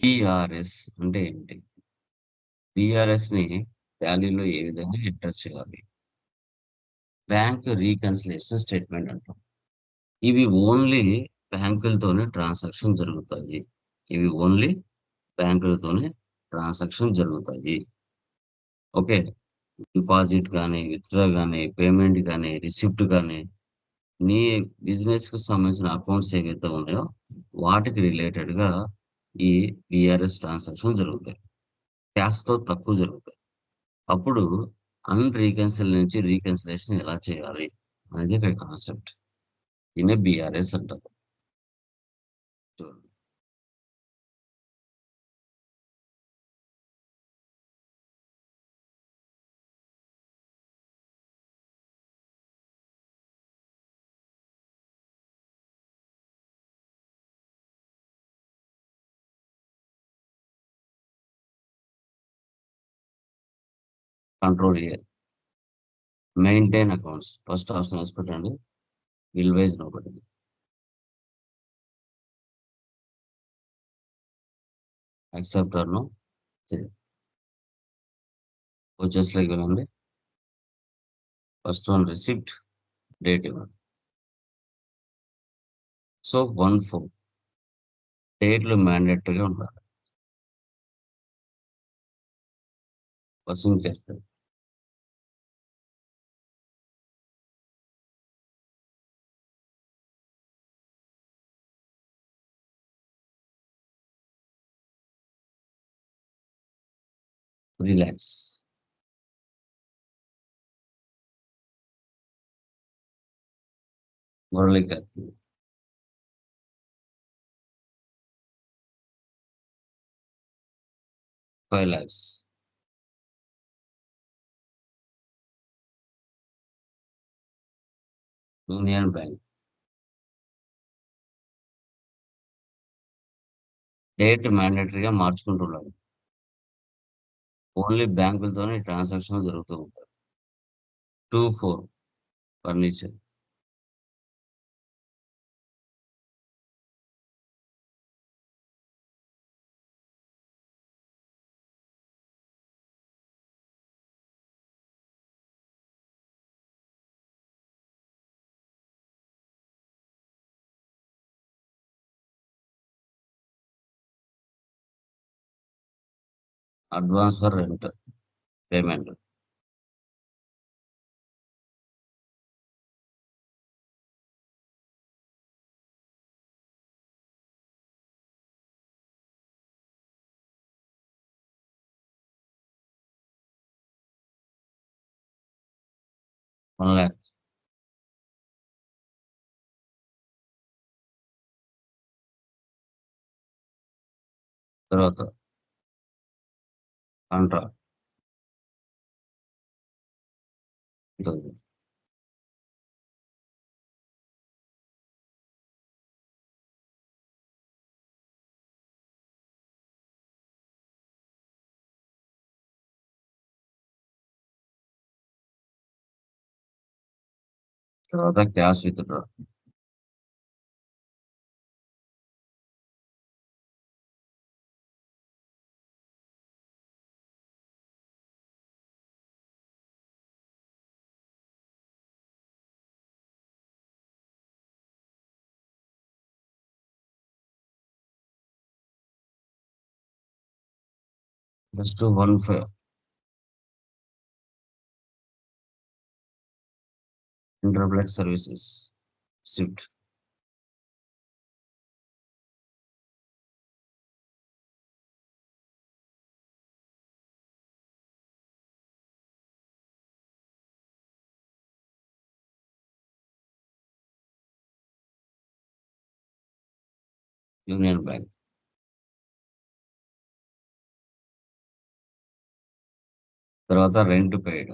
TRS అంటే ఏంటి? బీఆర్ఎస్‌ని టాలీలో ఏ విధంగా ఎంటర్ చేయాలి? బ్యాంక్ రీకన్సిలేషన్ స్టేట్మెంట్ అంటాం. ఇవి ఓన్లీ బ్యాంకులతోనే ట్రాన్సాక్షన్ జరుగుతాయి. ఇవి ఓన్లీ బ్యాంకులతోనే ట్రాన్సాక్షన్ జరుగుతాయి. ఓకే. డిపాజిట్ కానీ విత్‌డ్రా కానీ పేమెంట్ కానీ రిసిప్ట్ కానీ నీ బిజినెస్‌కి సంబంధించిన అకౌంట్స్ ఏవైతే ఉన్నాయో వాటికి రిలేటెడ్‌గా ఈ విఆర్ఎస్ ట్రాన్సాక్షన్ జరుగుతాయి. క్యాష్‌తో తక్కువ జరుగుతాయి. అప్పుడు అన్ రీకన్సిల్ నుంచి రీకన్సిలేషన్ ఎలా చేయాలి? అనేది ఇక్కడ కాన్సెప్ట్. దీన్నే బీఆర్ఎస్ అంటారు. చూడండి. కంట్రోల్ చేయాలి మెయింటైన్ అకౌంట్స్. ఫస్ట్ ఆప్షన్ రాసి పెట్టండి. బిల్ ఒకటి యాక్సెప్టర్ను పెట్టండి. ఆర్ నో వెళ్ళండి. ఫస్ట్ వన్ రిసిప్ట్, డేట్ ఇవ్వండి. సో 1, 4 డేట్‌లు మ్యాండేటరీగా ఉండాలి. Person character. Relax. Murali character. Five lakhs. Union Bank. Date మ్యాండేటరీగా మార్చుకుంటున్నాడు. ఓన్లీ బ్యాంకులతోనే ట్రాన్సాక్షన్‌లు జరుగుతూ ఉంటాయి. 2, 4 furniture. Advance for rent. Payment. One lakh. తర్వాత కాంట్రా. థౌసండ్. తర్వాత cash Let's do one for Interblack services suit. Union Bank. తర్వాత రెండు paid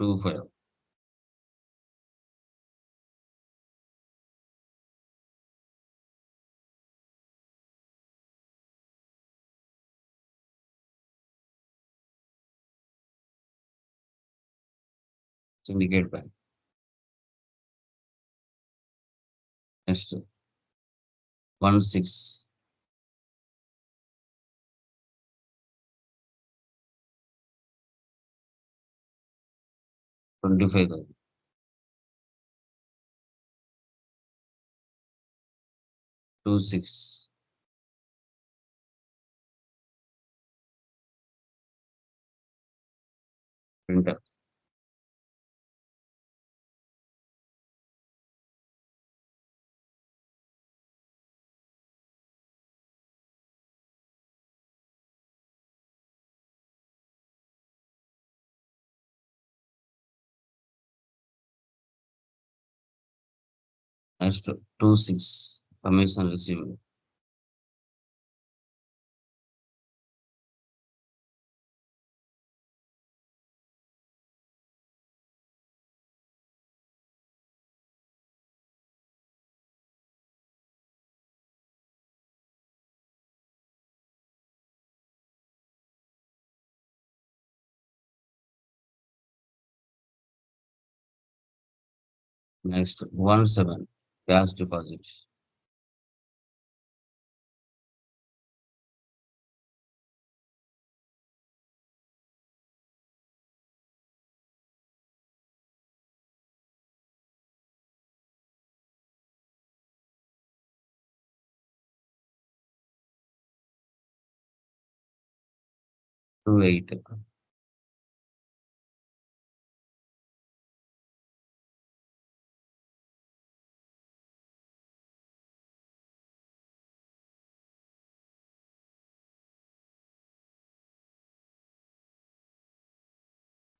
two five syndicate bank. Next, one six 25two six. Printer as the 2 6 commission received. Next, one seven. One seven cash deposit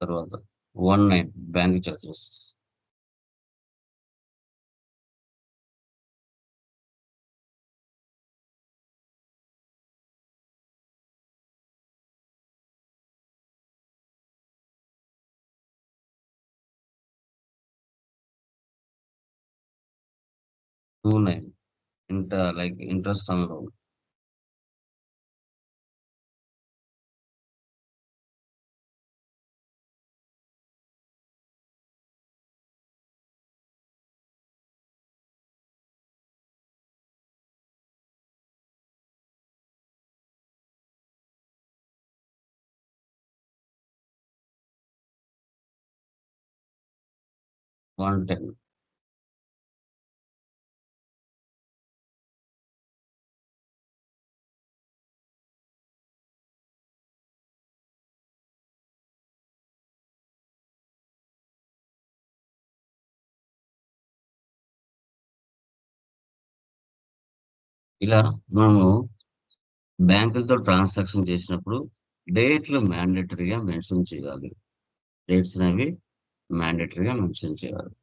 తర్వాత one nine bank charges two nine ఇంట like interest on one ten ఇలా మనము బ్యాంకులతో transaction చేసినప్పుడు డేట్లు మ్యాండేటరీగా mention చేయాలి. Dates అనేవి మ్యాండేటరీగా mention చేయాలి.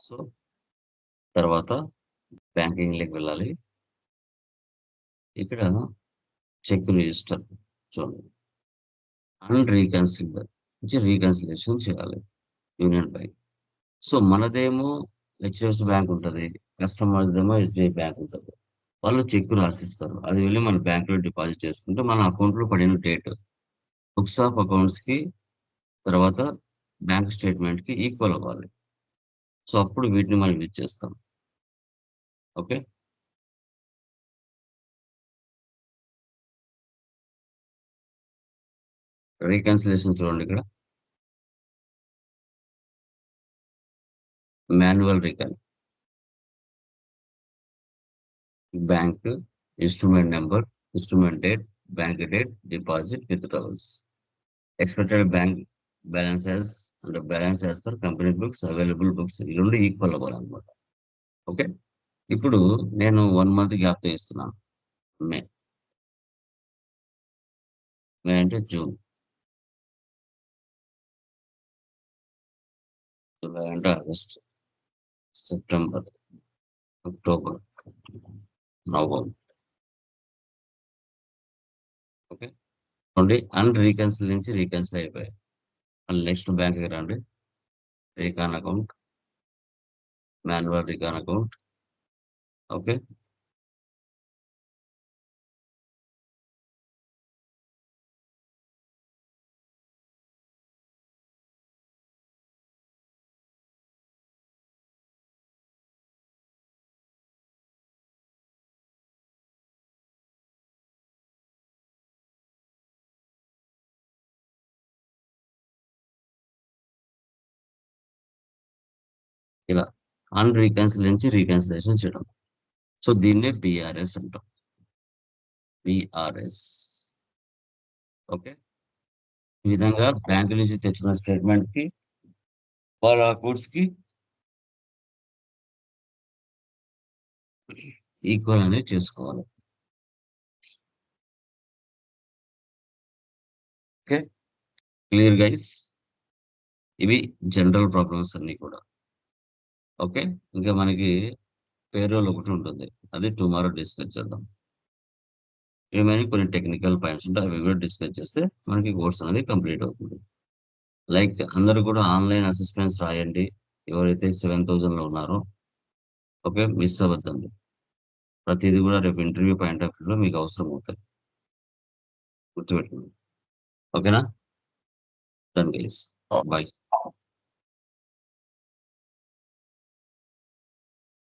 సో తర్వాత బ్యాంకింగ్లోకి వెళ్ళాలి. ఇక్కడ చెక్ రిజిస్టర్ చూడండి. అండ్ రీకన్సిడర్ నుంచి రీకన్సిలేషన్ చేయాలి యూనియన్ బ్యాంక్ సో మనదేమో హెచ్డిఎఫ్సి బ్యాంక్ ఉంటుంది కస్టమర్దేమో ఎస్బీఐ బ్యాంక్ ఉంటుంది. వాళ్ళు చెక్ రాసిస్తారు. అది వెళ్ళి మన బ్యాంకులో డిపాజిట్ చేసుకుంటే మన అకౌంట్లో పడిన డేట్ బుక్స్ ఆఫ్ అకౌంట్స్కి తర్వాత బ్యాంక్ స్టేట్మెంట్కి ఈక్వల్ అవ్వాలి. సో అప్పుడు వీటిని మనం యూజ్ చేస్తాం. ఓకే? రీకన్సిలేషన్ చూడండి ఇక్కడ. Manual recon bank instrument number instrument date bank date deposit withdrawals. Expected bank balance as అంటే balance as company books available books ఈ రెండు ఈక్వల్ అవ్వాలన్నమాట. ఓకే? ఇప్పుడు నేను వన్ మంత్ గ్యాప్తో ఇస్తున్నాను మే. మే అంటే జూన్. జూలై అంటే August. September. October. November. Okay? And unreconcile నుంచి రీకన్సిల్ అయిపోయాయి. నెక్స్ట్ బ్యాంక్కి రండి recon account manual recon account okay ఇలా అన్‌రీకన్సిల్ నుంచి రీకన్సిలేషన్ చేయడం. సో దీన్నే బిఆర్ఎస్ అంటాం. BRS okay. ఈ విధంగా బ్యాంకు నుంచి తెచ్చుకున్న స్టేట్‌మెంట్‌కి వాళ్ళ అకౌంట్స్‌కి ఈక్వల్ అనేది చేసుకోవాలి. ఓకే. Clear guys? ఇవి జనరల్ ప్రాబ్లమ్స్ అన్ని కూడా. ఓకే. ఇంకా మనకి పేరోల్ ఒకటి ఉంటుంది. అది టుమారో డిస్కస్ చేద్దాం. రిమైనింగ్ కొన్ని టెక్నికల్ పాయింట్స్ ఉంటాయి. అవి కూడా డిస్కస్ చేస్తే మనకి కోర్స్ అనేది కంప్లీట్ అవుతుంది. లైక్ అందరూ కూడా ఆన్‌లైన్ అసెస్మెంట్స్ రాయండి. ఎవరైతే 7000లో ఉన్నారో ఓకే. మిస్ అవ్వద్దండి. ప్రతీది కూడా రేపు ఇంటర్వ్యూ పాయింట్ ఆఫ్ వ్యూలో మీకు అవసరం అవుతాయి. గుర్తుపెట్టుకోండి. ఓకేనా? Done guys. బాయ్.